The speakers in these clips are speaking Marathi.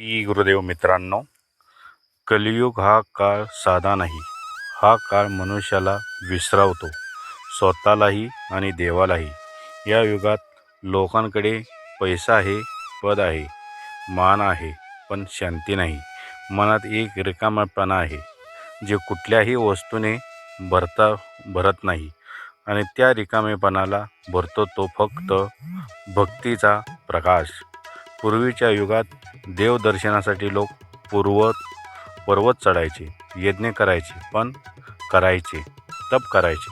ई गुरुदेव मित्रांनो कलियुग हा काळ साधा नाही. हा काळ मनुष्याला विसरावतो स्वतःलाही आणि देवालाही. या युगात लोकांकडे पैसा आहे पद आहे मान आहे पण शांती नाही. मनात एक रिकामेपणा आहे जे कुठल्याही वस्तूने भरता भरत नाही. आणि त्या रिकामेपणाला भरतो तो फक्त भक्तीचा प्रकाश. पूर्वीच्या युगात देवदर्शनासाठी लोक पूर्वत पर्वत चढायचे यज्ञ करायचे पण करायचे तप करायचे.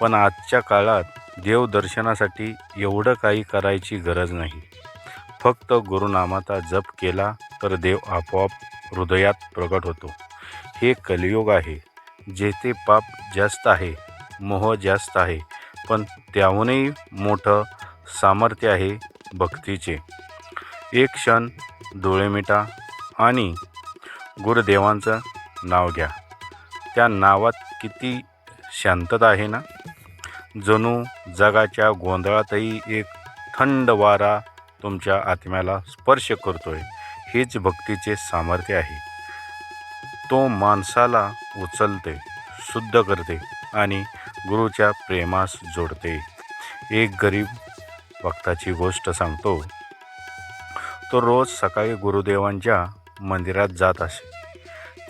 पण आजच्या काळात देवदर्शनासाठी एवढं काही करायची गरज नाही. फक्त गुरुनामाचा जप केला तर देव आपोआप हृदयात प्रकट होतो. हे कलियुग आहे जेथे पाप जास्त आहे मोह जास्त आहे पण त्याहूनही मोठं सामर्थ्य आहे भक्तीचे. एक क्षण डोळे मिटा आणि गुरुदेवांचं नाव घ्या. त्या नावात किती शांतता आहे ना? जणू जगाच्या गोंधळातही एक थंड वारा तुमच्या आत्म्याला स्पर्श करतोय. हेच भक्तीचे सामर्थ्य आहे. तो माणसाला उचलते शुद्ध करते आणि गुरुच्या प्रेमास जोडते. एक गरीब भक्ताची गोष्ट सांगतो तो रोज सकाळी गुरुदेवांच्या मंदिरात जात असे.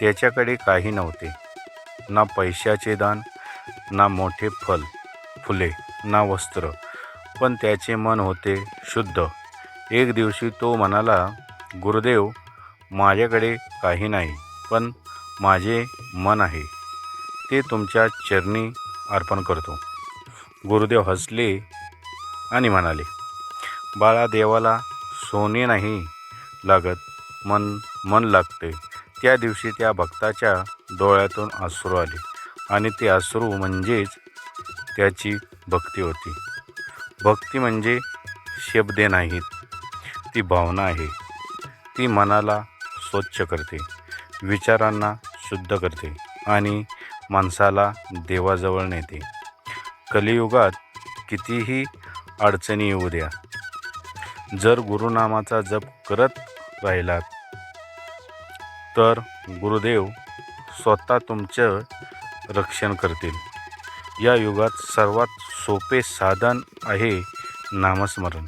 त्याच्याकडे काही नव्हते. ना पैशाचे दान ना मोठे फल फुले ना वस्त्र. पण त्याचे मन होते शुद्ध. एक दिवशी तो म्हणाला गुरुदेव माझ्याकडे काही नाही पण माझे मन आहे. ते तुमच्या चरणी अर्पण करतो. गुरुदेव हसले आणि म्हणाले बाळा देवाला सोने नाही लागत मन मन लागते. त्या दिवशी त्या भक्ताच्या डोळ्यातून अश्रू आले आणि ते अश्रू म्हणजेच त्याची भक्ती होती. भक्ती म्हणजे शब्दे नाहीत ती भावना आहे. ती मनाला स्वच्छ करते विचारांना शुद्ध करते आणि माणसाला देवाजवळ नेते. कलियुगात कितीही अडचणी येऊ द्या जर गुरुनामाचा जप करत राहिलात तर गुरुदेव स्वतः तुमचं रक्षण करतील. या युगात सर्वात सोपे साधन आहे नामस्मरण.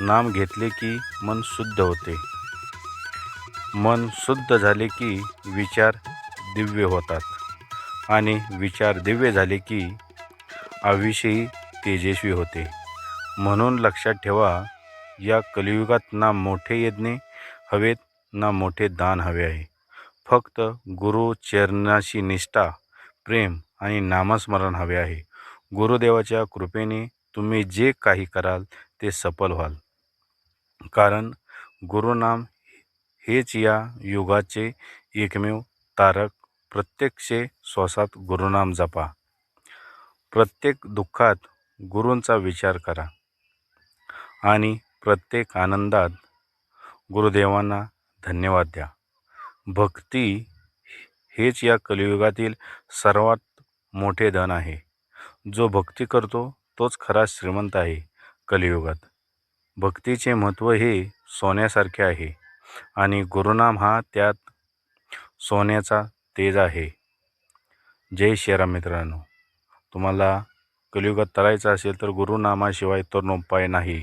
नाम घेतले की मन शुद्ध होते. मन शुद्ध झाले की विचार दिव्य होतात. आणि विचार दिव्य झाले की आयुष्यही तेजस्वी होते. म्हणून लक्षात ठेवा या कलियुगात ना मोठे यज्ञ हवेत ना मोठे दान हवे आहे. फक्त गुरु चरणाशी निष्ठा प्रेम आणि नामस्मरण हवे आहे. गुरुदेवाच्या कृपेने तुम्ही जे काही कराल ते सफल व्हाल. कारण गुरुनाम हेच या युगाचे एकमेव तारक. प्रत्यक्षे श्वासात गुरुनाम जपा. प्रत्येक दुःखात गुरूंचा विचार करा. आणि प्रत्येक आनंदात गुरुदेवांना धन्यवाद द्या. भक्ती हेच या कलियुगातील सर्वात मोठे धन आहे. जो भक्ती करतो तोच खरा श्रीमंत आहे कलियुगात. भक्तीचे महत्त्व हे सोन्यासारखे आहे आणि गुरुनाम हा त्यात सोन्याचा तेज आहे. जय श्रीराम मित्रांनो. तुम्हाला कलियुगात तरायचं असेल तर गुरुनामाशिवाय तर उपाय नाही.